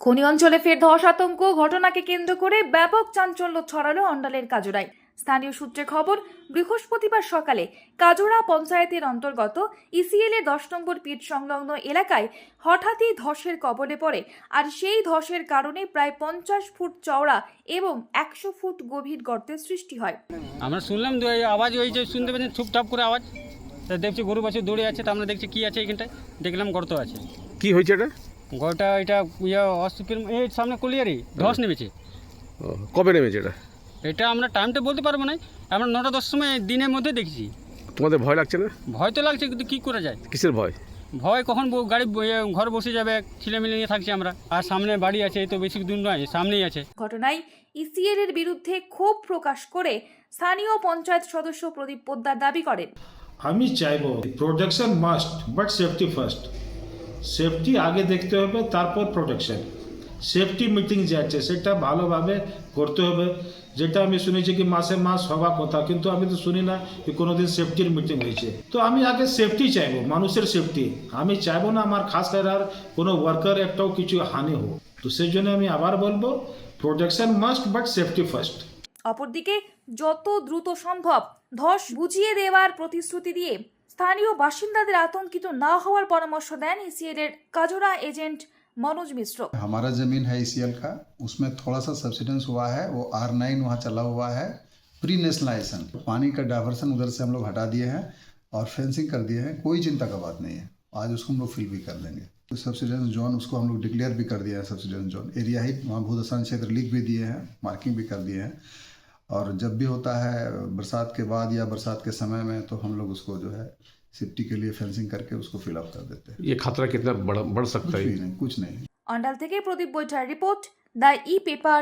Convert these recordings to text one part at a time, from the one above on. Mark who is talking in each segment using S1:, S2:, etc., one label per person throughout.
S1: খনি অঞ্চলে ফের ধস আতঙ্ক ঘটনাকে কেন্দ্র করে ব্যাপক চাঞ্চল্য ছড়ালো অন্ডালের কাজুরায় স্থানীয় সূত্রে খবর বৃহস্পতিবার সকালে কাজোড়া পঞ্চায়েতের অন্তর্গত ইসিএল এর দশ নম্বর পিট সংলগ্ন এলাকায় হঠাৎই ধসের কবলে পড়ে আর সেই ধসের কারণে প্রায় পঞ্চাশ ফুট চওড়া এবং একশো ফুট গভীর গর্তের সৃষ্টি হয়।
S2: আমরা শুনলাম দু আওয়াজ ওই যে শুনতে পেয়েছেন ঠুপঠাপ করে আওয়াজ। তা দেখছি গরু বাছুর দৌড়ে আছে তা আমরা দেখছি কী আছে এখানটায়। দেখলাম গর্ত আছে।
S3: কি হয়েছে এটা?
S2: গড়টা এটা ইয়ে অস্তিপের এই সামনে কলিয়ারি ধস নেমেছে।
S3: ও, কবে নেমেছে এটা?
S2: এটা আমরা টাইমটা বলতে পারব না আমরা নটা দশ সময় দিনের মধ্যে দেখছি।
S3: তোমাদের ভয় লাগছে না?
S2: ভয় তো লাগছে কিন্তু কী করা যায়?
S3: কিসের ভয়?
S2: ভয় কখন ব- গাড়ি ঘর বসে যাবে ছেলে মিলে নিয়ে থাকছি আমরা। আর সামনে বাড়ি আছে এই তো বেশি দূর নয় সামনেই আছে।
S1: ঘটনায় ইসিএল এর বিরুদ্ধে ক্ষোভ প্রকাশ করে স্থানীয় পঞ্চায়েত সদস্য প্রদীপ পোদ্দার দাবি করেন।
S4: আমি চাইব protection must but safety first safety আগে দেখতে হবে, তারপর প্রোটেকশন সেফটি মিটিং যে আছে, সেটা ভালোভাবে করতে হবে। যেটা আমি শুনেছি কি মাসে মাস হওয়া কথা, কিন্তু আমি তো শুনি না যে কোনোদিন সেফটির মিটিং হয়েছে। তো আমি আগে সেফটি চাইব, মানুষের সেফটি আমি চাইব না আমার খাস করে আর কোনো ওয়ার্কার একটাও কিছু হানি হোক। তো সেই জন্য আমি আবার বলব protection must but safety first
S1: অপরদিকে, যত দ্রুত সম্ভব ধস বুঝিয়ে দেওয়ার প্রতিশ্রুতি দিয়ে স্থানীয় বাসিন্দাদের আতঙ্কিত না হওয়ার পরামর্শ দেন ইসিএল এর কাজোরা এজেন্ট মনোজ মিশ্র
S5: हमारा ज़मीन है ई का उसमें थोड़ा सा सब्सिडेंस हुआ है वो आर नाइन वहाँ चला हुआ है प्री नेशनलाइजेशन पानी का डाइवर्सन उधर से हम लोग हटा दिए हैं और फेंसिंग कर दिए हैं कोई चिंता का बात नहीं है आज उसको हम लोग फिल भी कर देंगे सब्सिडेंस जोन उसको हम लोग डिक्लेयर भी कर दिया है सब्सिडेंस जोन एरिया ही वहाँ भूदसान क्षेत्र लिख भी दिए हैं मार्किंग भी कर दिए हैं और जब भी होता है बरसात के बाद या बरसात के समय में तो हम लोग उसको जो है सेफ्टी के लिए फेंसिंग करके उसको फिल अप कर देते हैं
S3: ये खतरा कितना बढ़ बढ़ सकता
S5: कुछ
S3: है
S5: भी नहीं कुछ नहीं
S1: অন্ডাল থেকে Pradip Baithar report the E paper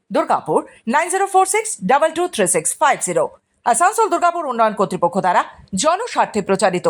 S6: Durgapur nine zero four six double two three six five zero. Asansol Durgapur উন্নয়ন কর্তৃপক্ষ দ্বারা জনস্বার্থে প্রচারিত।